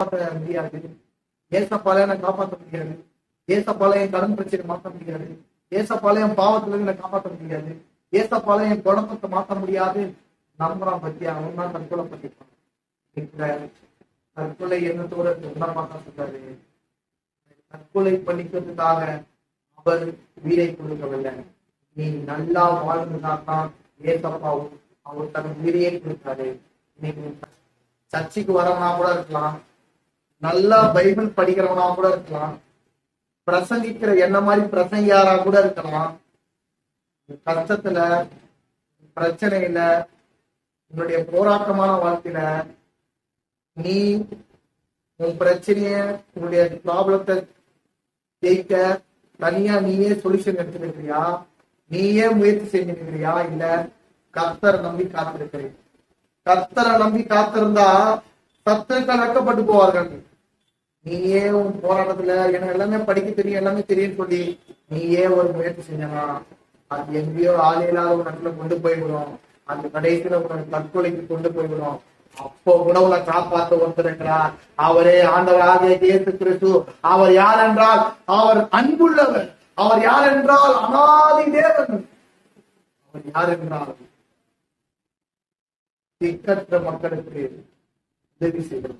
காப்பாற்ற முடியாது. ஏசப்பால என்னை காப்பாற்ற முடியாது. ஏசப்பால என் கடன் பிரச்சனை மாற்ற முடியாது. ஏசப்பால என் பாவத்துல இருந்து என்னை காப்பாற்ற முடியாது. ஏசப்பால என் குழப்பத்தை மாற்ற முடியாது. நம்புறான் பத்தி அவன் தான் தற்கொலை பண்ணிப்பான் தற்கொலை எண்ணத்தோட உணர்மா தான் சொல்றாரு. தற்கொலை பண்ணிக்கிறதுக்காக அவர் உயிரை கொடுக்கவில்லை. நீ நல்லா வாழ்ந்துதான் ஏசப்பாவும் அவர் தன் உயிரையே கொடுத்தாரு. இன்னைக்கு சர்ச்சைக்கு வரவனா கூட இருக்கலாம். நல்லா பைபிள் படிக்கிறவனா கூட இருக்கலாம். பிரசங்கிக்கிற என்ன மாதிரி பிரசங்கியாரா கூட இருக்கலாம். கஷ்டத்துல பிரச்சனையில உன்னுடைய போராட்டமான வாழ்க்கையில நீ உன் பிரச்சனைய உன்னுடைய ப்ராப்ளத்தை ஜெயிக்க தனியா நீயே சொல்யூஷன் எடுத்துக்கிறியா நீயே முயற்சி செஞ்சுருக்கிறியா இல்ல கர்த்தரை நம்பி காத்திருக்கிறேன். கர்த்தரை நம்பி காத்திருந்தா சத்துருக்கள் வெக்கப்பட்டு போவார்கள். நீயே உன் போராட்டத்துல எனக்கு எல்லாமே படிக்க தெரியும் எல்லாமே தெரியும் சொல்லி நீயே ஒரு முயற்சி செஞ்சனா அது எங்கேயோ ஆள் இல்லாத ஒரு இடத்துல கொண்டு போய்விடும். அந்த கடைசியில உனக்கு தற்கொலைக்கு கொண்டு போய்விடும். அப்போ உணவுல காப்பாற்ற ஒருத்தர் இருக்கிறார். அவரே ஆண்டவராக இயேசு கிறிஸ்து. அவர் யார் என்றால் அவர் அன்புள்ளவர். அவர் யார் என்றால் அனாதி தேவன். அவர் யார் என்றால் திக்கற்ற மக்களுக்கு Let me see.